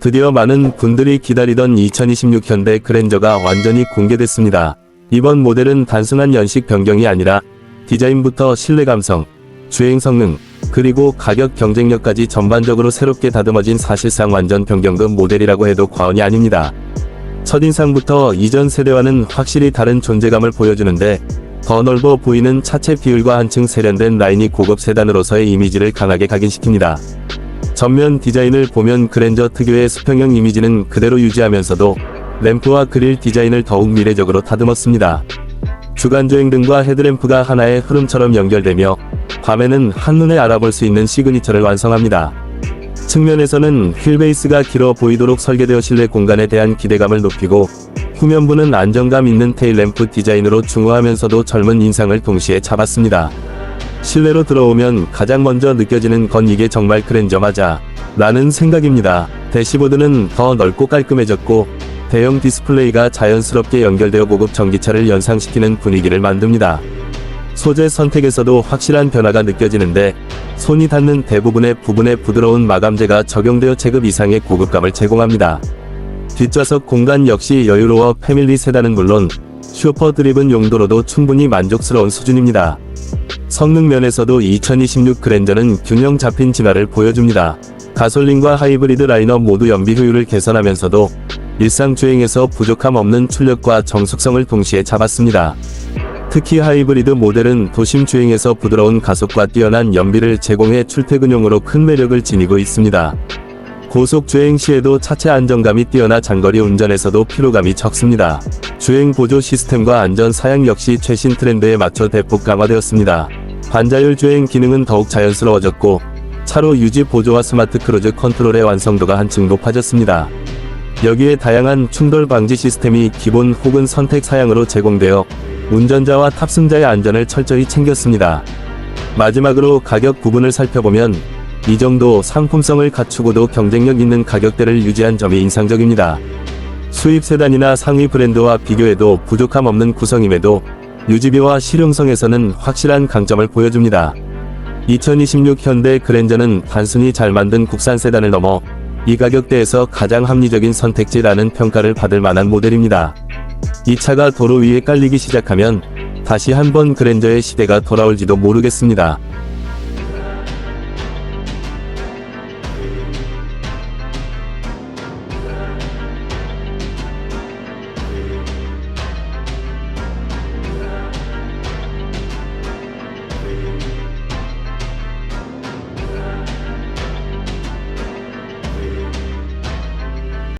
드디어 많은 분들이 기다리던 2026 현대 그랜저가 완전히 공개됐습니다. 이번 모델은 단순한 연식 변경이 아니라 디자인부터 실내 감성, 주행 성능, 그리고 가격 경쟁력까지 전반적으로 새롭게 다듬어진 사실상 완전 변경급 모델이라고 해도 과언이 아닙니다. 첫인상부터 이전 세대와는 확실히 다른 존재감을 보여주는데 더 넓어 보이는 차체 비율과 한층 세련된 라인이 고급 세단으로서의 이미지를 강하게 각인시킵니다. 전면 디자인을 보면 그랜저 특유의 수평형 이미지는 그대로 유지하면서도 램프와 그릴 디자인을 더욱 미래적으로 다듬었습니다. 주간 조행 등과 헤드램프가 하나의 흐름처럼 연결되며 밤에는 한눈에 알아볼 수 있는 시그니처를 완성합니다. 측면에서는 휠베이스가 길어 보이도록 설계되어 실내 공간에 대한 기대감을 높이고 후면부는 안정감 있는 테일램프 디자인으로 중후하면서도 젊은 인상을 동시에 잡았습니다. 실내로 들어오면 가장 먼저 느껴지는 건 이게 정말 그랜저 맞아 라는 생각입니다. 대시보드는 더 넓고 깔끔해졌고 대형 디스플레이가 자연스럽게 연결되어 고급 전기차를 연상시키는 분위기를 만듭니다. 소재 선택에서도 확실한 변화가 느껴지는데 손이 닿는 대부분의 부분에 부드러운 마감재가 적용되어 체급 이상의 고급감을 제공합니다. 뒷좌석 공간 역시 여유로워 패밀리 세단은 물론 슈퍼 드립은 용도로도 충분히 만족스러운 수준입니다. 성능 면에서도 2026 그랜저는 균형 잡힌 진화를 보여줍니다. 가솔린과 하이브리드 라인업 모두 연비 효율을 개선하면서도 일상 주행에서 부족함 없는 출력과 정숙성을 동시에 잡았습니다. 특히 하이브리드 모델은 도심 주행에서 부드러운 가속과 뛰어난 연비를 제공해 출퇴근용으로 큰 매력을 지니고 있습니다. 고속 주행 시에도 차체 안정감이 뛰어나 장거리 운전에서도 피로감이 적습니다. 주행 보조 시스템과 안전 사양 역시 최신 트렌드에 맞춰 대폭 강화되었습니다. 반자율 주행 기능은 더욱 자연스러워졌고 차로 유지 보조와 스마트 크루즈 컨트롤의 완성도가 한층 높아졌습니다. 여기에 다양한 충돌 방지 시스템이 기본 혹은 선택 사양으로 제공되어 운전자와 탑승자의 안전을 철저히 챙겼습니다. 마지막으로 가격 부분을 살펴보면 이 정도 상품성을 갖추고도 경쟁력 있는 가격대를 유지한 점이 인상적입니다. 수입 세단이나 상위 브랜드와 비교해도 부족함 없는 구성임에도 유지비와 실용성에서는 확실한 강점을 보여줍니다. 2026 현대 그랜저는 단순히 잘 만든 국산 세단을 넘어 이 가격대에서 가장 합리적인 선택지라는 평가를 받을 만한 모델입니다. 이 차가 도로 위에 깔리기 시작하면 다시 한번 그랜저의 시대가 돌아올지도 모르겠습니다.